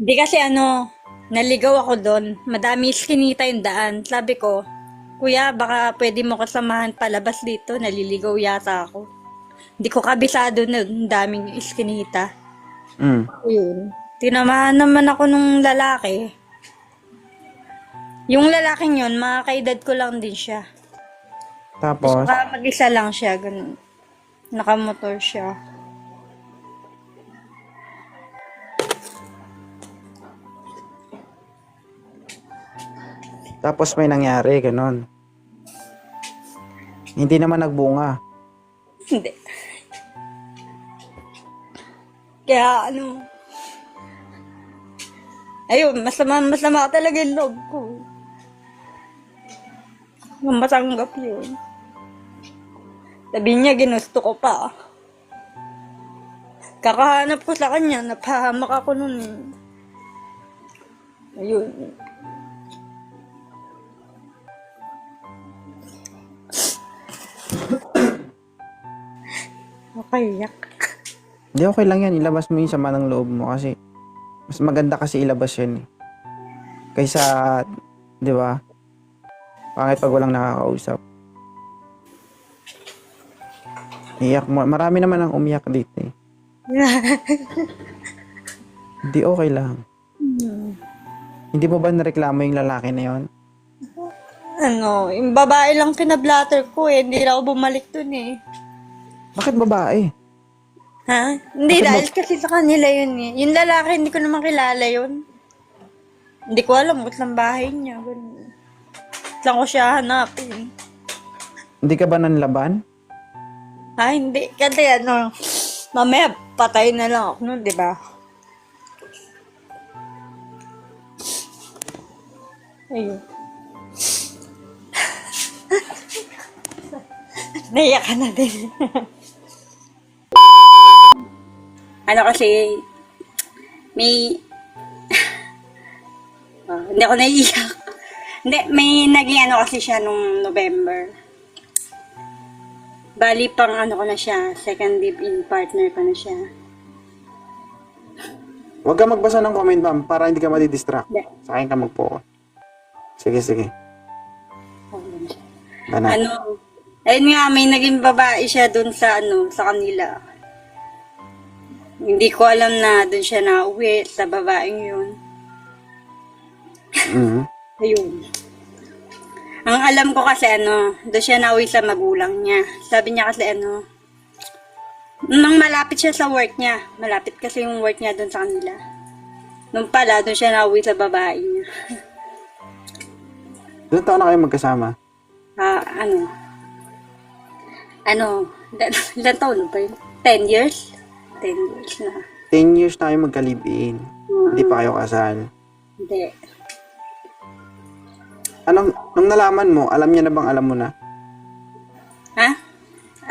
Hindi kasi ano, naligaw ako doon. Madami iskinita yung daan. Sabi ko, Kuya, baka pwede mo kasamahan palabas dito. Naliligaw yata ako. Hindi ko kabisado na daming iskinita. Mm. Yun. Tinamahan naman ako nung lalaki. Yung lalaking yun, mga kaedad ko lang din siya. Tapos, Saka mag-isa lang siya, ganun. Nakamotor siya. Tapos may nangyari, ganon. Hindi naman nagbunga. Hindi. Kaya ano, ayun, masama, masama talaga yung loob ko. Matanggap yun. Sabi niya, ginusto ko pa. Kakahanap ko sa kanya, napahamak ako nun. Ayun. Nakayak. Hindi, okay lang yan. Ilabas mo yung sama ng loob mo kasi mas maganda kasi ilabas yan eh. Kaysa, di ba? Pangit pag walang nakakausap. Iyak mo. Marami naman ang umiyak dito eh. Hindi, okay lang. Hindi mo ba nareklamo yung lalaki na yon? Ano, yung babae lang pinablatter ko eh. Hindi na ako bumalik dun eh. Bakit babae? Ha? Hindi, Bakit dahil kasi sa kanila yun eh. Yung lalaki, hindi ko naman kilala yun. Hindi ko alam kung saan bahay niya. Ganun. Saan ko siya hanapin. Hindi ka ba nanlaban? Ha, hindi. Kasi ano, mamaya patay na lang ako nun, di ba? Ayun. Naiyak ka na din. ano kasi, may... Ah, hindi ako naiiyak. Hindi, may naging ano kasi siya nung November. Bali pang ano ko na siya, second live-in partner ko na siya. Huwag ka magbasa ng comment, ma'am, para hindi ka madidistract. Hindi. Sa akin ka mag-focus. Sige, sige. Banat. Ano, ayun nga, may naging babae siya dun sa ano, sa kanila. Hindi ko alam na dun siya nauwi sa babaeng yun. Mhm. Ayun. Ang alam ko kasi ano, doon siya nauwi sa magulang niya. Sabi niya kasi ano, nang malapit siya sa work niya, malapit kasi yung work niya doon sa kanila. Nung pala, doon siya nauwi sa babae niya. Ilan taon na kayo magkasama? Ah, ano? Ano? Ilan taon ba yun? 10 years? 10 years na. 10 years na kayo magka-live-in. Hindi pa kayo kasal. Hindi. Anong, nung nalaman mo, alam niya na bang alam mo na? Ha?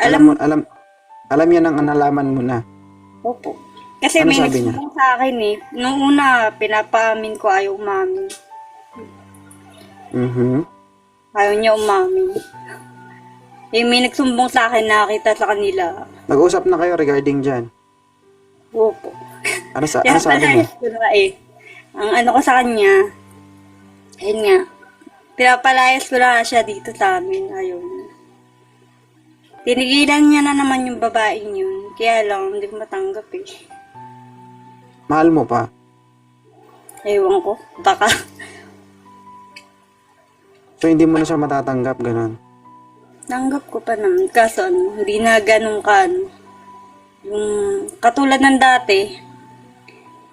Alam, Alam mo, alam, alam niya nang nalaman mo na. Opo. Kasi Ano may sabi niya? nagsumbong sa akin eh. Nung una, pinapaamin ko ayaw umamin. Mhm. Ayaw niya umamin. Eh, may nagsumbong sa akin nakita sa kanila. Nag-usap na kayo regarding dyan. Opo. Ano, sa, ano sabi niya? na eh. Ang ano ko sa kanya, ayun nga, pinapalayas ko na siya dito sa amin. Niya. Tinigilan niya na naman yung babaeng yun. Kaya lang, hindi ko matanggap eh. Mahal mo pa. Ewan ko. Baka. So, hindi mo na siya matatanggap, ganun. Tanggap ko pa naman. Kaso ano, hindi na ganun ka ano. Yung katulad ng dati,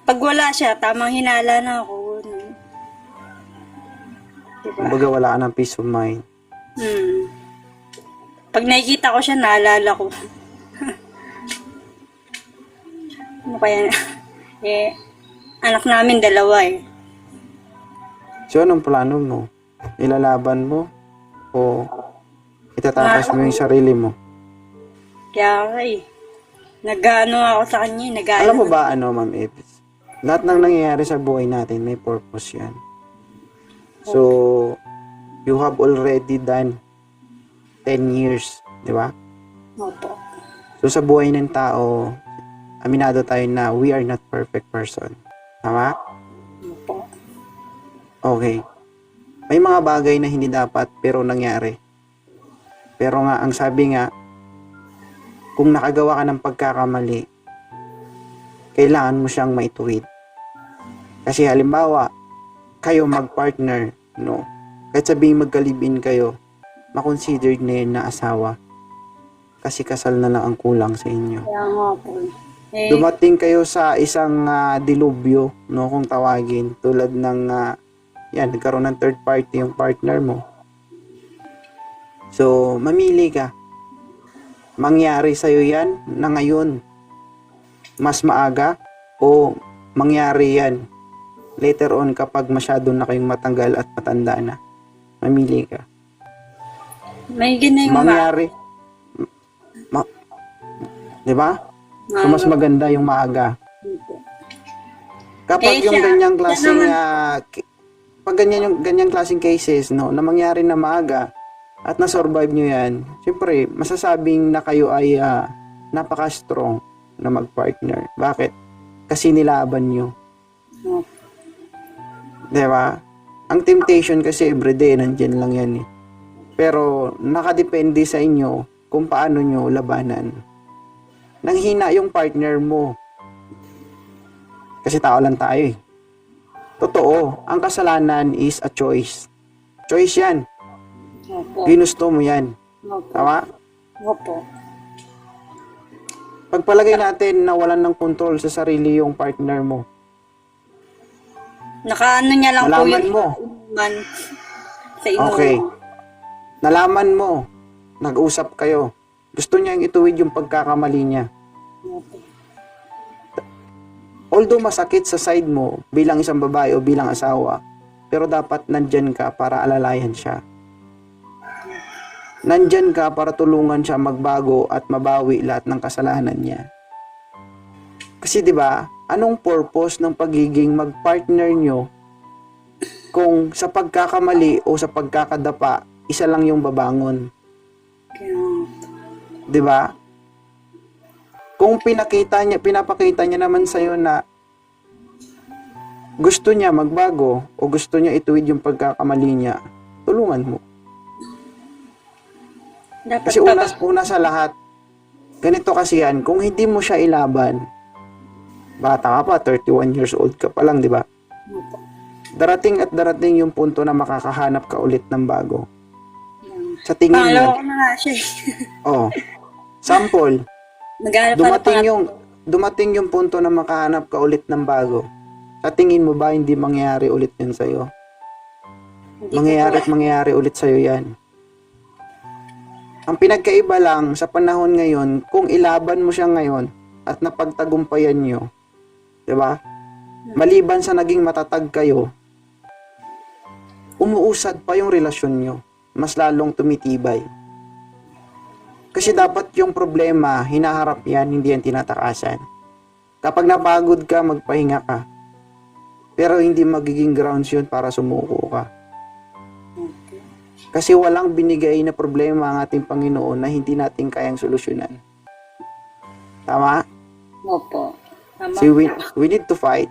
pag wala siya, tamang hinala na ako. Diba? Kumbaga, wala ka ng peace of mind. Hmm. Pag nakikita ko siya, naalala ko. ano kaya? eh, anak namin dalawa eh. So, anong plano mo? Ilalaban mo? O itatakas mo yung sarili mo? Kaya nga eh. Nag-ano ako sa kanya eh. Nag-ano. Alam mo ba ano, Ma'am Eves? Lahat ng nangyayari sa buhay natin, may purpose yan. So, you have already done 10 years, di ba? Opo. So, sa buhay ng tao, aminado tayo na we are not perfect person. Tama? Okay. May mga bagay na hindi dapat pero nangyari. Pero nga, ang sabi nga, kung nakagawa ka ng pagkakamali, kailangan mo siyang maituwid. Kasi halimbawa, kayo mag-partner, no? Kahit sabihin magkalibin kayo, makonsidered na yun na asawa. Kasi kasal na lang ang kulang sa inyo. Kaya nga po. Eh, Dumating kayo sa isang ah, dilubyo, no, kung tawagin, tulad ng, ah, yan, nagkaroon ng third party yung partner mo. So, mamili ka. Mangyari sa'yo yan na ngayon, mas maaga, o mangyari yan later on kapag masyado na kayong matanggal at matanda na. Mamili ka. may mo Mangyari, ma, di ba? So, mas maganda yung maaga. Kapag Eh, yung ganyang klaseng ki- pag ganyan yung ganyang klaseng cases no na mangyari na maaga at na-survive nyo yan, siyempre masasabing na kayo ay ah, napaka-strong na mag-partner. Bakit? Kasi nilaban nyo. Oh. 'Di ba? Ang temptation kasi everyday nandiyan lang yan eh. Pero nakadepende sa inyo kung paano nyo labanan. Nanghina yung partner mo. Kasi tao lang tayo eh. Totoo, ang kasalanan is a choice. Choice yan. Opo. Ginusto mo yan. Opo. Tama? Opo. Pagpalagay natin na walan ng control sa sarili yung partner mo. Nakaano niya lang po Nalaman yung mo. man sa inyo. Okay. Nalaman mo. Nag-usap kayo. Gusto niyang ituwid yung pagkakamali niya. Opo. Although masakit sa side mo bilang isang babae o bilang asawa, pero dapat nandyan ka para alalayan siya. Nandyan ka para tulungan siya magbago at mabawi lahat ng kasalanan niya. Kasi 'di ba, anong purpose ng pagiging magpartner nyo kung sa pagkakamali o sa pagkakadapa, isa lang yung babangon? 'di ba? Kung pinakita niya, pinapakita niya naman sa na gusto niya magbago o gusto niya ituwid yung pagkakamali niya, tulungan mo. Dapat Kasi una, una sa lahat, ganito kasi yan, kung hindi mo siya ilaban, bata ka pa, 31 years old ka pa lang, di ba? Darating at darating yung punto na makakahanap ka ulit ng bago. Sa tingin Pangalawa ko na nga siya. eh. oh, sample, dumating yung dumating yung punto na makahanap ka ulit ng bago. Sa tingin mo ba hindi mangyayari ulit yun sa'yo? Hindi Mangyayari at mangyayari ulit sa'yo yan. Ang pinagkaiba lang sa panahon ngayon, kung ilaban mo siya ngayon at napagtagumpayan nyo, di ba? Maliban sa naging matatag kayo, umuusad pa yung relasyon nyo. Mas lalong tumitibay. Kasi dapat yung problema, hinaharap yan, hindi yan tinatakasan. Kapag napagod ka, magpahinga ka. Pero hindi magiging grounds yun para sumuko ka. Kasi walang binigay na problema ang ating Panginoon na hindi natin kayang solusyonan. Tama? Opo. Tama. See, we, we need to fight.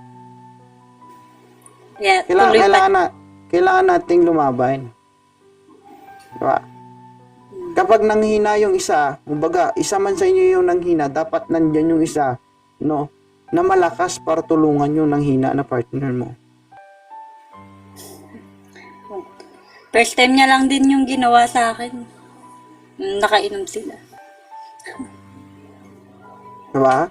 Yeah, Kailangan, kailangan, na, kailangan nating lumaban. Diba? Kapag nanghina yung isa, kumbaga, isa man sa inyo yung nanghina, dapat nandyan yung isa, no, na malakas para tulungan yung nanghina na partner mo. First time niya lang din yung ginawa sa akin. Nakainom sila. Diba?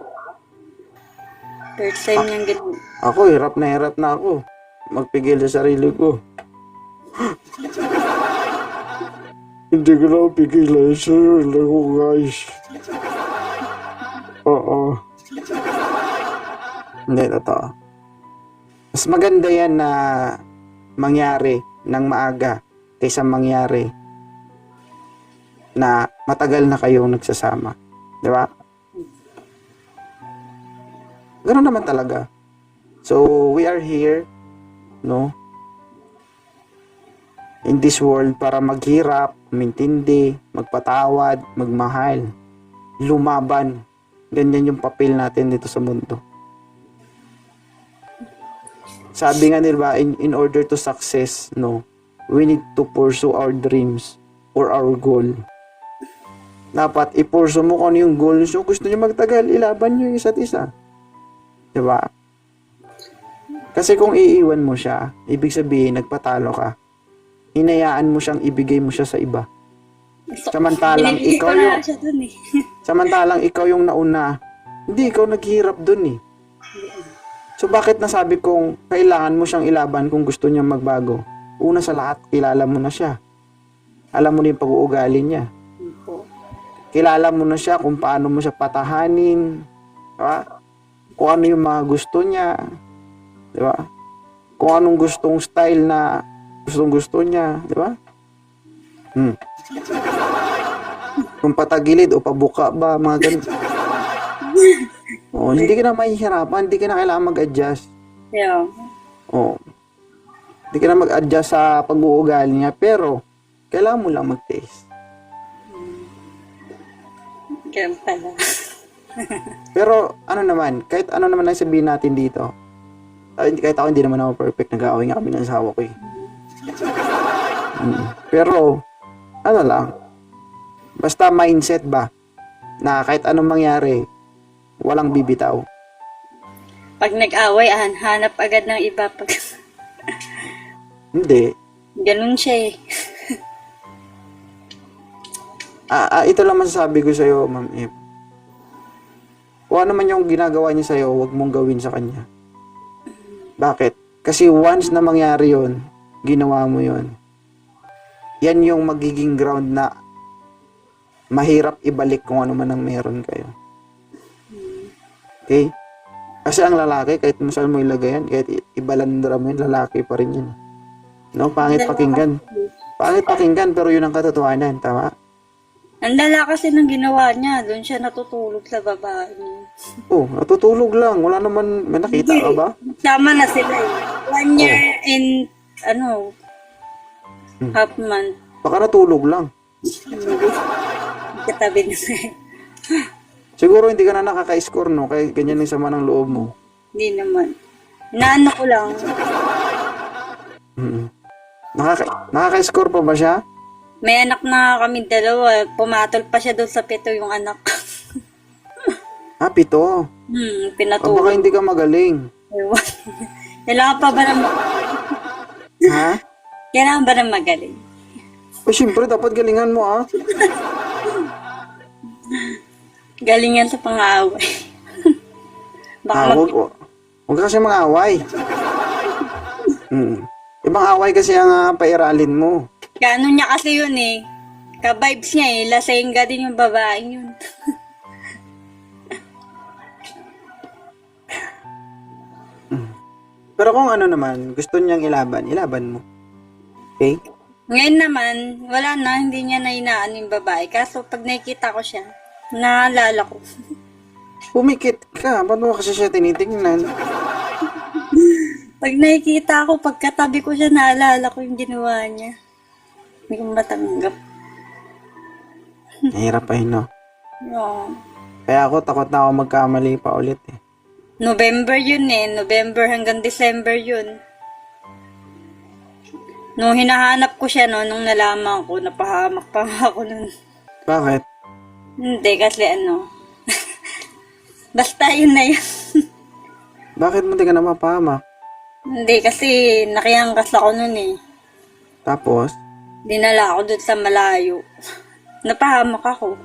First time niyang ginawa. Ako, hirap na hirap na ako. Magpigil sa sarili ko. Hindi ko na pigilan sa sarili ko, guys. Oo. Hindi, totoo. Mas maganda yan na mangyari ng maaga kaysa mangyari na matagal na kayong nagsasama. Di ba? Ganun naman talaga. So, we are here, no? In this world para maghirap, umintindi, magpatawad, magmahal, lumaban. Ganyan yung papel natin dito sa mundo. sabi nga nila, in, in order to success, no, we need to pursue our dreams or our goal. Dapat i-pursue mo kung ano yung goals nyo. Gusto nyo magtagal, ilaban nyo yung isa't isa. Diba? Kasi kung iiwan mo siya, ibig sabihin, nagpatalo ka. Hinayaan mo siyang ibigay mo siya sa iba. Samantalang ikaw yung, dun eh. samantalang ikaw yung nauna, hindi ikaw naghihirap dun eh. So bakit nasabi kong kailangan mo siyang ilaban kung gusto niya magbago? Una sa lahat, kilala mo na siya. Alam mo na yung pag-uugali niya. Kilala mo na siya kung paano mo siya patahanin. Diba? Kung ano yung mga gusto niya. Diba? Kung anong gustong style na gustong gusto niya. Diba? Hmm. Kung patagilid o pabuka ba, mga ganun. Oh, hindi ka na mahihirapan, hindi ka na kailangan mag-adjust. Yeah. Oh. Hindi ka na mag-adjust sa pag-uugali niya, pero kailangan mo lang mag-taste. Ganun pala. Pero ano naman, kahit ano naman ang sabihin natin dito, kahit ako hindi naman ako perfect, nag-aaway nga kami ng asawa ko eh. Mm. Pero, ano lang, basta mindset ba, na kahit anong mangyari, walang bibitaw. Pag nag-away, hanap agad ng iba. Pag... Hindi. Ganun siya eh. Ah, ah, ito lang masasabi ko sa'yo, Ma'am Eve. Kung ano man yung ginagawa niya sa'yo, huwag mong gawin sa kanya. Bakit? Kasi once na mangyari yon, ginawa mo yon. Yan yung magiging ground na mahirap ibalik kung ano man ang meron kayo. Okay? Kasi ang lalaki, kahit masal mo ilagay yan, kahit ibalandra mo yun, lalaki pa rin yun. No? Pangit pakinggan. Pangit pakinggan, pero yun ang katotohanan. Tama? Ang lala kasi nang ginawa niya, doon siya natutulog sa babae niya. Oh, natutulog lang. Wala naman, may nakita ka ba? Tama na sila eh. One year and, ano, Hmm. half month. Baka natulog lang. Katabi na siya. Siguro hindi ka na nakaka-score, no? Kaya ganyan yung sama ng loob mo. Hindi naman. Naano ko lang. Mm. Nakaka nakaka-score pa ba siya? May anak na kami dalawa. Pumatol pa siya doon sa pito yung anak. Ah, pito. hmm, Ah, pinatulog. baka hindi ka magaling. Ewan. Kailangan pa ba na Ha? Kailangan ba na magaling? O, syempre, dapat galingan mo, ah. Galingan sa pang-aaway. Baka Ah, mag- huwag, huwag huwag ka kasi mag-away. Mm. Ibang away kasi ang ah, pairalin mo. Kano niya kasi yun eh. Ka-vibes niya eh. Lasengga din yung babaeng yun. Pero kung ano naman, gusto niyang ilaban, ilaban mo. Okay? Ngayon naman, wala na. Hindi niya na inaan yung babae. Kaso pag nakikita ko siya, naalala ko. Pumikit ka. Ba't mo kasi siya tinitingnan? Pag nakikita ko, pagkatabi ko siya, naalala ko yung ginawa niya. Hindi ko matanggap. Nahirap pa yun, no? Oo. Kaya ako, takot na ako magkamali pa ulit, eh. November yun eh. November hanggang December yun. Nung hinahanap ko siya no, nung nalaman ko, napahamak pa ako nun. Bakit? Hindi, kasi ano. Basta yun na yun. Bakit mo di ka na mapahamak? Hindi, kasi nakihangkas ako nun eh. Tapos, Dinala ako dun sa malayo. Napahamak ako.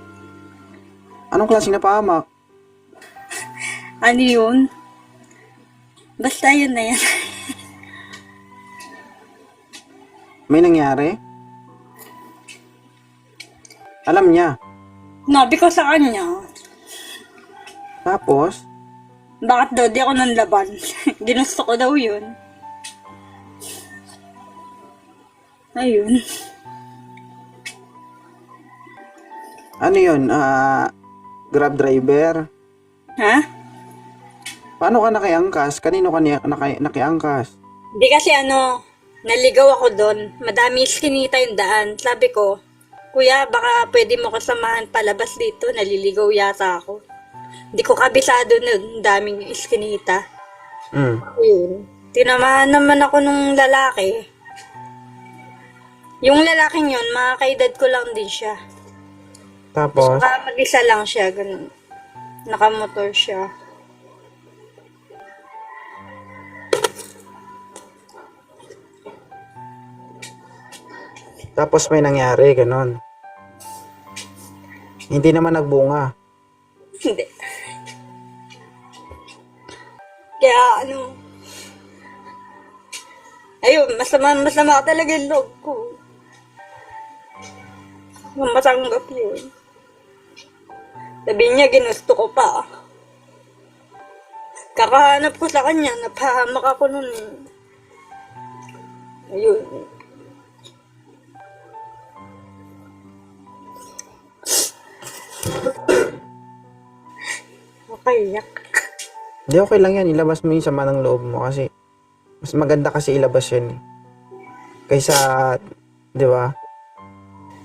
anong klase na pahamak? Ano yun? Basta yun na yan. May nangyari? Alam niya. Nabi ko sa kanya, Tapos, bakit daw di ako nang laban? Ginusto ko daw yun. Ayun. ano yun? Ah, grab driver? Ha? Paano ka nakiangkas? Kanino ka ni- naki- nakiangkas? Hindi kasi ano, naligaw ako doon. Madami iskinita yung daan. Sabi ko, Kuya, baka pwede mo kasamahan palabas dito. Naliligaw yata ako. Hindi ko kabisado nun. Daming iskinita. Mm. Ayun. Tinamahan naman ako nung lalaki. Yung lalaking yun, mga kaedad ko lang din siya. Tapos, Baka mag-isa lang siya, ganun. Nakamotor siya. tapos may nangyari, ganon. Hindi naman nagbunga. Hindi. Kaya ano, ayun, masama, masama talaga yung loob ko. Matanggap yun. Sabi niya, ginusto ko pa. Kakahanap ko sa kanya, napahamak ako nun. eh. Ayun. Makayak. Hindi, okay lang yan. Ilabas mo yung sama ng loob mo kasi mas maganda kasi ilabas yan eh. Kaysa, di ba?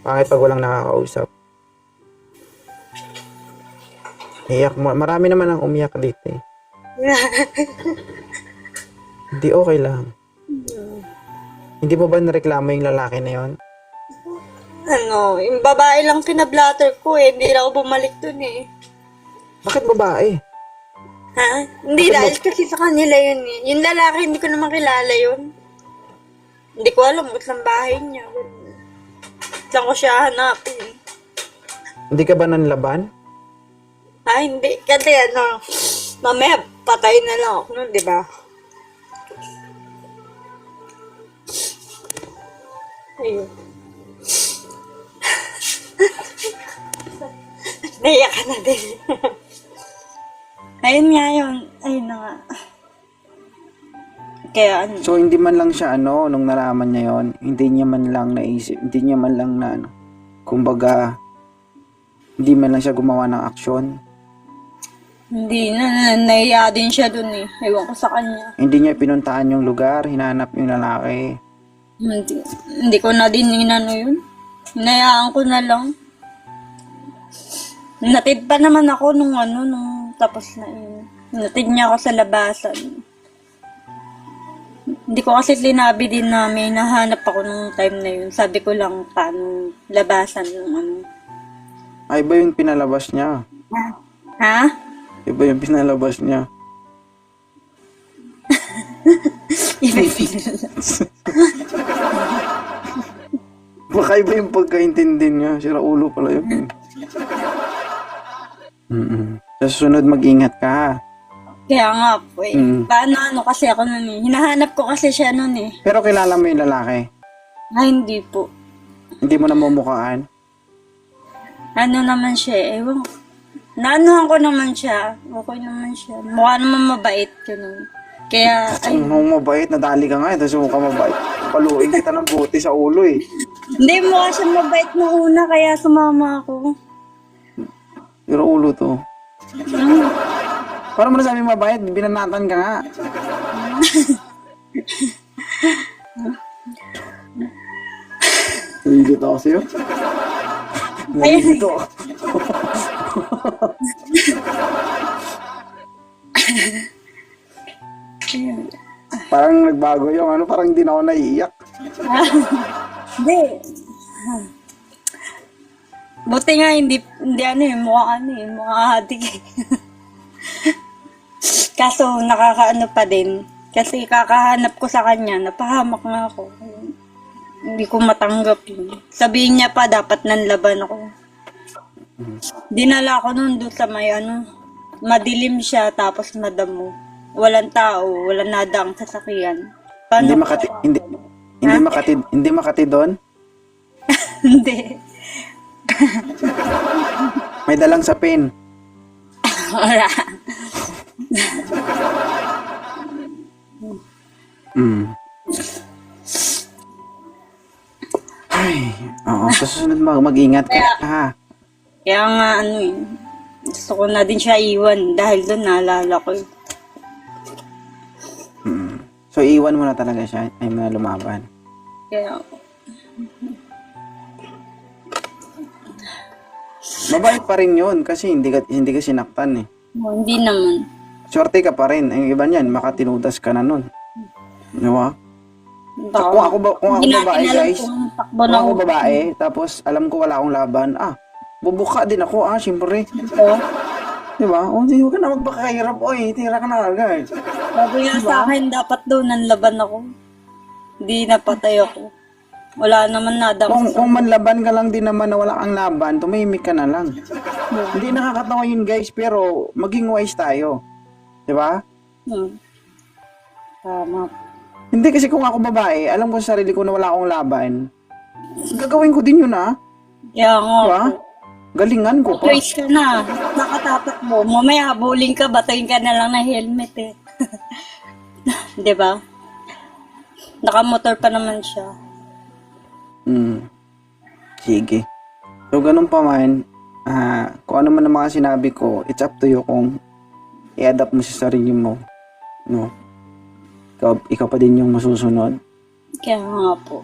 Pangit pag walang nakakausap. Iyak mo. Marami naman ang umiyak dito eh. Hindi okay lang. Hindi mo ba nareklamo yung lalaki na yon? Ano, yung babae lang pinablatter ko eh. Hindi na ako bumalik dun eh. Bakit babae? Ha? Hindi dahil kasi sa kanila yun eh. Yung lalaki, hindi ko naman kilala yun. Hindi ko alam kung saan bahay niya. Saan ko siya hanapin. Hindi ka ba nanlaban? Ah, hindi. Kasi ano, mamaya patay na lang ako nun, di ba? Ayun. Naiyak ka na din. Ayun nga yun. Ayun na nga. Kaya ano, So hindi man lang siya ano nung nalaman niya yon, hindi niya man lang naisip, hindi niya man lang na ano, kumbaga hindi man lang siya gumawa ng aksyon. hindi na, na naiya din siya dun eh. Ewan ko sa kanya. Hindi niya pinuntahan yung lugar, hinanap yung lalaki. Hindi, hindi ko na din inano yun. Hinayaan ko na lang. Natid pa naman ako nung ano, nung tapos na yun. Natid niya ako sa labasan. Hindi ko kasi linabi din na may nahanap ako nung time na yun. Sabi ko lang paano labasan nung ano. Ay ba yung pinalabas niya? Ha? Iba yung pinalabas niya. Iba yung pinala. Baka iba yung pagkaintindi niya. Sira ulo pala yun. Mm-mm. Sa susunod mag-ingat ka. Kaya nga po eh. Mm. Paano ano kasi ako nun eh. Hinahanap ko kasi siya nun eh. Pero kilala mo yung lalaki. Ah, hindi po. Hindi mo na mumukhaan. Ano naman siya, eh, ewan ko. Naanuhan ko naman siya. Okay naman siya. Mukha naman mabait yun. Kaya, ay, Kung mabait, nadali ka nga eh. Tapos mukha mabait. Paluin kita ng buti sa ulo eh. hindi mukha siya mabait nung una, kaya sumama ako. Pero ulo to. Hmm. Paano mo nasabi mabait? Binanatan ka nga. Nalilito ako sa'yo. Ako. Ayun. Parang nagbago yung ano, parang hindi na ako naiiyak. Hindi. Buti nga, hindi, hindi ano eh, mukha ano eh, mukha hadik eh. Kaso, nakakaano pa din. Kasi kakahanap ko sa kanya, napahamak nga ako. Hindi ko matanggap yun. Sabihin niya pa, dapat nanlaban ako. Dinala ko nun doon sa may ano, madilim siya, tapos madamo. Walang tao, walang nada ang sasakyan. Paano Hindi makati, hindi, hindi makati, hindi makati doon. hindi. May dalang sapin. Wala. Mm. Ay, oo. Sa susunod mag mag-ingat ka ha. Kaya nga ano eh, gusto ko na din siya iwan dahil doon naalala ko. eh. Mm. So, iwan mo na talaga siya. Ay mo na lumaban. Kaya, Mabait pa rin yun kasi hindi ka, hindi ka sinaktan eh. oh, hindi naman. Swerte ka pa rin. Ang iba niyan, makatinudas ka na nun. Di ba? Baka, Kung ako, ba, kung ako hindi natin babae, alam guys, kung takbo kung na ako babae, tapos alam ko wala akong laban, ah, bubuka din ako, ah, syempre. ito. Di ba? O, di huwag ka na magpakahirap, oy, tira ka na agad. Sabi nga sa akin, dapat daw nanlaban ako. Hindi napatay ako. Wala naman nada Kung, kung manlaban ka lang din naman na wala kang laban, tumahimik ka na lang. Hindi nakakatawa yun, guys, pero maging wise tayo. Di ba? Hmm. Tama. Hindi kasi kung ako babae, alam ko sa sarili ko na wala akong laban, gagawin ko din yun, ah. Kaya nga Diba? Galingan ko pa. Trace ka na. Nakatapat mo. Mamaya habulin ka, batayin ka na lang ng helmet eh. 'Di ba? Nakamotor pa naman siya. Hmm. Sige. So, ganun pa man, ah, kung ano man ang mga sinabi ko, it's up to you kung i-adapt mo sa sarili mo. No? Ikaw, ikaw pa din yung masusunod. Kaya nga po.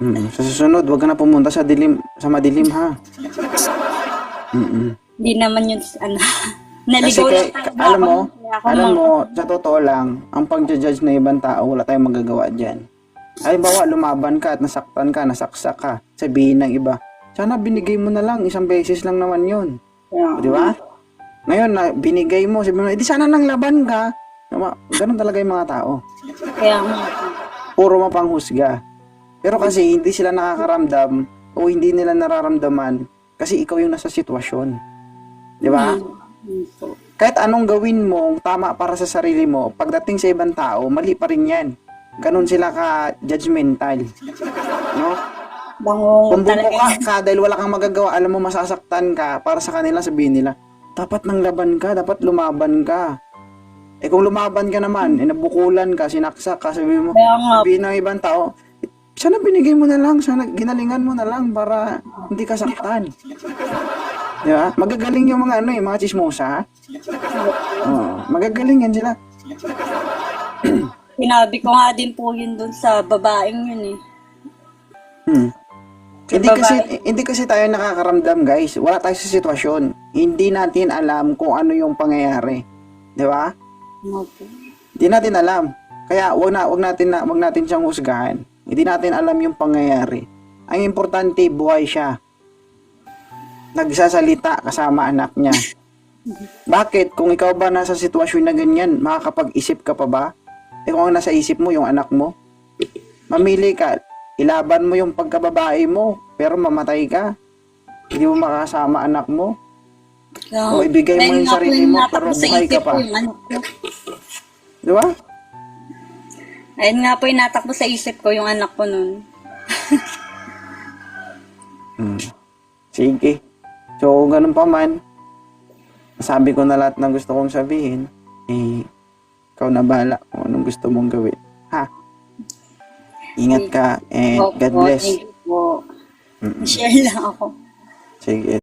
Mm. Sa susunod, wag ka na pumunta sa dilim, sa madilim ha. Mm. Hindi naman yun, ano, Kasi naligaw kay, lang talaga alam mo, alam mo, sa totoo lang, ang pagja-judge ng ibang tao, wala tayong magagawa dyan. Halimbawa, lumaban ka at nasaktan ka, nasaksak ka, sabihin ng iba, sana binigay mo na lang, isang beses lang naman yun. Kaya- Di ba? Ngayon, na binigay mo, sabi mo, edi sana nang laban ka. Tama, Ganun talaga yung mga tao. Kaya. Puro mapanghusga. Pero kasi hindi sila nakakaramdam o hindi nila nararamdaman kasi ikaw yung nasa sitwasyon. Di ba? Hmm po. Kahit anong gawin mo, tama para sa sarili mo, pagdating sa ibang tao, mali pa rin yan. Ganon sila ka judgmental. No? Bangungot Kung talaga. bumuka ka dahil wala kang magagawa, alam mo masasaktan ka, para sa kanila sabihin nila, dapat nang laban ka, dapat lumaban ka. Eh kung lumaban ka naman, eh nabukulan ka, sinaksak ka, sabihin mo, sabihin ng ibang tao, sana binigay mo na lang, sana ginalingan mo na lang para hindi ka saktan. Di ba? Magagaling yung mga ano eh, mga chismosa. Oo, magagaling yan sila. Sinabi ko nga din po yun dun sa babaeng yun eh. Hmm. Hindi babae. kasi hindi kasi tayo nakakaramdam, guys. Wala tayo sa sitwasyon. Hindi natin alam kung ano yung pangyayari. 'Di ba? Po. Hindi natin alam. Kaya wag na wag natin na wag natin siyang husgahan. Hindi natin alam yung pangyayari. Ang importante buhay siya. Nagsasalita kasama anak niya. Bakit? Kung ikaw ba nasa sitwasyon na ganyan, makakapag-isip ka pa ba? Eh kung ang nasa isip mo yung anak mo, mamili ka, ilaban mo yung pagkababae mo, pero mamatay ka. Hindi mo makasama anak mo. Kaya, O, ibigay mo yung sarili mo, pero buhay ka pa. Di ba? Ayun nga po yung natakbo sa isip ko yung anak ko nun. Hmm. Sige. So, ganun pa man, sabi ko na lahat ng gusto kong sabihin, eh, ikaw na bahala kung anong gusto mong gawin. Ha? Ingat ka and God bless. thank you po. Mm-mm. Share lang ako. Sige.